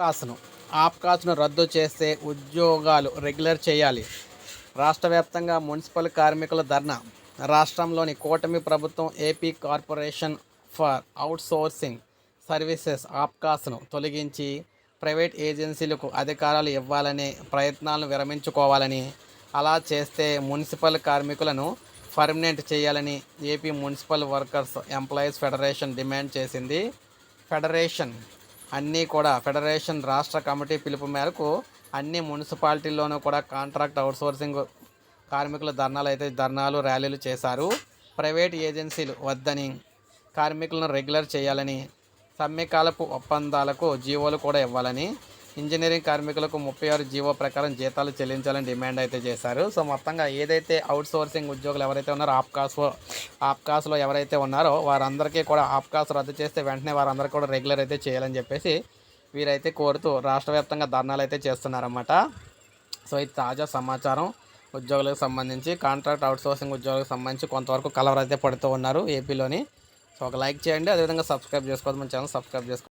ఆప్కాస్ను. ఆప్కాస్ను రద్దు చేస్తే ఉద్యోగాలు రెగ్యులర్ చేయాలి. రాష్ట్ర వ్యాప్తంగా మున్సిపల్ కార్మికుల ధర్నా. రాష్ట్రంలోని కూటమి ప్రభుత్వం AP corporation for outsourcing services ఆప్కాస్ను తొలగించి ప్రైవేట్ ఏజెన్సీలకు అధికారాలు ఇవ్వాలని ప్రయత్నాలను విరమించుకోవాలని అలా చేస్తే మున్సిపల్ కార్మికులను పర్మనెంట్ చేయాలని AP municipal workers employees federation demand చేసింది. ఫెడరేషన్ అన్నీ కూడా ఫెడరేషన్ రాష్ట్ర కమిటీ పిలుపు మేరకు అన్ని మున్సిపాలిటీల్లోనూ కూడా కాంట్రాక్ట్ అవుట్సోర్సింగ్ కార్మికుల ధర్నాలు అయితే ధర్నాలు ర్యాలీలు చేశారు. ప్రైవేట్ ఏజెన్సీలు వద్దని కార్మికులను రెగ్యులర్ చేయాలని సమ్మెకాలపు ఒప్పందాలకు జీవోలు కూడా ఇవ్వాలని ఇంజనీరింగ్ కార్మికులకు ముప్పై ఆరు జీవో ప్రకారం జీతాలు చెల్లించాలని డిమాండ్ అయితే చేశారు. సో మొత్తంగా ఏదైతే అవుట్ సోర్సింగ్ ఉద్యోగులు ఎవరైతే ఉన్నారో ఆప్కాస్ ఆప్కాస్లో ఎవరైతే ఉన్నారో వారందరికీ కూడా ఆప్కాస్ రద్దు చేస్తే వెంటనే వారందరికీ కూడా రెగ్యులర్ అయితే చేయాలని చెప్పేసి వీరైతే కోరుతూ రాష్ట్ర వ్యాప్తంగా ధర్నాలు అయితే చేస్తున్నారన్నమాట. సో ఇది తాజా సమాచారం. ఉద్యోగులకు సంబంధించి కాంట్రాక్ట్ అవుట్సోర్సింగ్ ఉద్యోగులకు సంబంధించి కొంతవరకు కలవరైతే అయితే పడుతూ ఉన్నారు ఏపీలోని. సో ఒక లైక్ చేయండి. అదేవిధంగా సబ్స్క్రైబ్ చేసుకోవద్దు. మన ఛానల్ సబ్స్క్రైబ్ చేసుకోండి